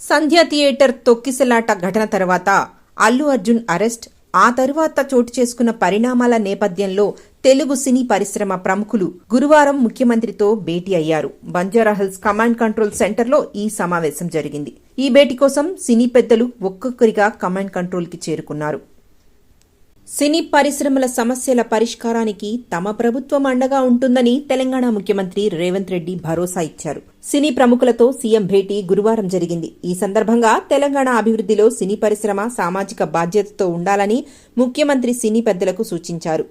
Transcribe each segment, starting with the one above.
సంధ్య theatre తొక్కిసలాట ఘటన తర్వాత అల్లు అర్జున్ అరెస్ట్ ఆ తరువాత చోటు చేసుకున్న పరిణామాల నేపథ్యంలో తెలుగు సినీ పరిశ్రమ ప్రముఖులు గురువారం ముఖ్యమంత్రితో భేటీ అయ్యారు. బంజారాహిల్స్ కమాండ్ కంట్రోల్ సెంటర్లో ఈ సమావేశం జరిగింది. ఈ భేటీ కోసం సినీ పెద్దలు ఒక్కొక్కరిగా కమాండ్ కంట్రోల్కి చేరుకున్నారు. సినీ పరిశ్రమల సమస్యల పరిష్కారానికి తమ ప్రభుత్వం అండగా ఉంటుందని తెలంగాణ ముఖ్యమంత్రి రేవంత్ రెడ్డి భరోసా ఇచ్చారు. సినీ ప్రముఖులతో సీఎం భేటీ గురువారం జరిగింది. ఈ సందర్భంగా తెలంగాణ అభివృద్ధిలో సినీ పరిశ్రమ సామాజిక బాధ్యతతో ఉండాలని ముఖ్యమంత్రి సినీ పెద్దలకు సూచించారు.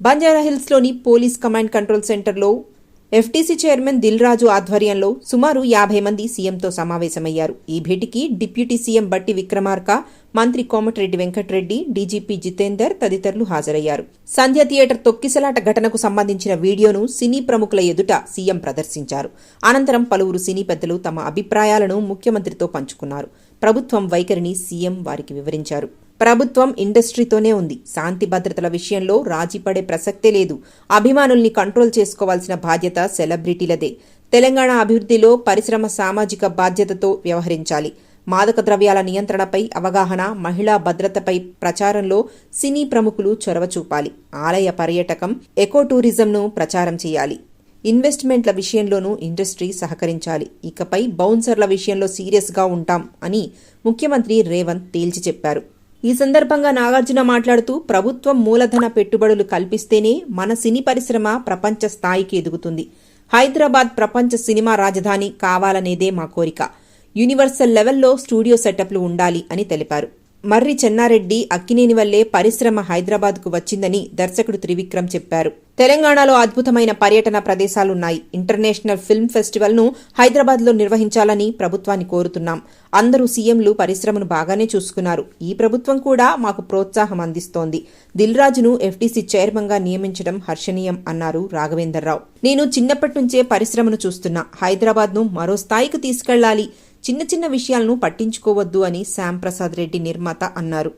బంజారాహిల్స్లోని పోలీస్ కమాండ్ కంట్రోల్ సెంటర్లో ఎఫ్టీసీ చైర్మన్ దిల్ రాజు ఆధ్వర్యంలో సుమారు యాభై మంది సీఎంతో సమావేశమయ్యారు. ఈ భేటీకి డిప్యూటీ సీఎం బట్టి విక్రమార్క మంత్రి కోమటిరెడ్డి వెంకటరెడ్డి డీజీపీ జితేందర్ తదితరులు హాజరయ్యారు. సంధ్య థియేటర్ తొక్కిసలాట ఘటనకు సంబంధించిన వీడియోను సినీ ప్రముఖుల ఎదుట సీఎం ప్రదర్శించారు. అనంతరం పలువురు సినీ పెద్దలు తమ అభిప్రాయాలను ముఖ్యమంత్రితో పంచుకున్నారు. ప్రభుత్వం వైఖరిని సీఎం వారికి వివరించారు. ప్రభుత్వం ఇండస్ట్రీతోనే ఉంది. శాంతి భద్రతల విషయంలో రాజీ పడే ప్రసక్తే లేదు. అభిమానుల్ని కంట్రోల్ చేసుకోవాల్సిన బాధ్యత సెలబ్రిటీలదే. తెలంగాణ అభివృద్ధిలో పరిశ్రమ సామాజిక బాధ్యతతో వ్యవహరించాలి. మాదక ద్రవ్యాల నియంత్రణపై అవగాహన మహిళా భద్రతపై ప్రచారంలో సినీ ప్రముఖులు చొరవ చూపాలి. ఆలయ పర్యటకం ఎకో టూరిజంను ప్రచారం చేయాలి. ఇన్వెస్ట్మెంట్ల విషయంలోనూ ఇండస్ట్రీ సహకరించాలి. ఇకపై బౌన్సర్ల విషయంలో సీరియస్గా ఉంటాం అని ముఖ్యమంత్రి రేవంత్ తేల్చి చెప్పారు. ఈ సందర్భంగా నాగార్జున మాట్లాడుతూ ప్రభుత్వం మూలధన పెట్టుబడులు కల్పిస్తేనే మన సినీ పరిశ్రమ ప్రపంచ స్థాయికి ఎదుగుతుంది. హైదరాబాద్ ప్రపంచ సినిమా రాజధాని కావాలనేదే మా కోరిక. యూనివర్సల్ లెవెల్లో స్టూడియో సెటప్లు ఉండాలి అని తెలిపారు. మర్రి చెన్నారెడ్డి అక్కినేని వల్లే పరిశ్రమ హైదరాబాద్కు వచ్చిందని దర్శకుడు త్రివిక్రమ్ చెప్పారు. తెలంగాణలో అద్భుతమైన పర్యటన ప్రదేశాలున్నాయి. ఇంటర్నేషనల్ ఫిల్మ్ ఫెస్టివల్ను హైదరాబాద్లో నిర్వహించాలని ప్రభుత్వాన్ని కోరుతున్నాం. అందరూ సీఎంలు పరిశ్రమను బాగానే చూసుకున్నారు. ఈ ప్రభుత్వం కూడా మాకు ప్రోత్సాహం అందిస్తోంది. దిల్ రాజును ఎఫ్టీసీ చైర్మన్గా నియమించడం హర్షణీయం అన్నారు రాఘవేందర్రావు నేను చిన్నప్పటి నుంచే పరిశ్రమను చూస్తున్నా. హైదరాబాద్ను మరో స్థాయికి తీసుకెళ్ళాలి. చిన్న చిన్న విషయాలను పట్టించుకోవద్దు అని శ్యాంప్రసాద్ రెడ్డి నిర్మాత అన్నారు.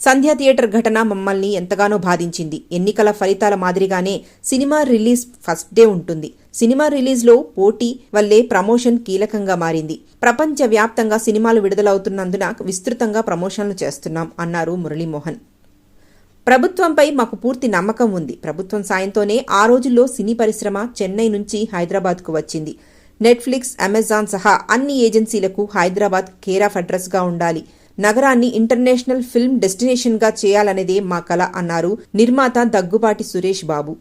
సంధ్యా థియేటర్ ఘటన మమ్మల్ని ఎంతగానో బాధించింది. ఎన్నికల ఫలితాల మాదిరిగానే సినిమా రిలీజ్ ఫస్ట్ డే ఉంటుంది. సినిమా రిలీజ్లో పోటీ వల్లే ప్రమోషన్ కీలకంగా మారింది. ప్రపంచ వ్యాప్తంగా సినిమాలు విడుదలవుతున్నందున విస్తృతంగా ప్రమోషన్లు చేస్తున్నాం అన్నారు మురళీమోహన్. ప్రభుత్వంపై మాకు పూర్తి నమ్మకం ఉంది. ప్రభుత్వం సాయంతోనే ఆ రోజుల్లో సినీ పరిశ్రమ చెన్నై నుంచి హైదరాబాద్కు వచ్చింది. నెట్ఫ్లిక్స్ అమెజాన్ సహా అన్ని ఏజెన్సీలకు హైదరాబాద్ కేర్ ఆఫ్ అడ్రస్గా ఉండాలి. నగరాన్ని ఇంటర్నేషనల్ ఫిల్మ్ డెస్టినేషన్గా చేయాలనేదే మా కల అన్నారు నిర్మాత దగ్గుబాటి సురేష్ బాబు.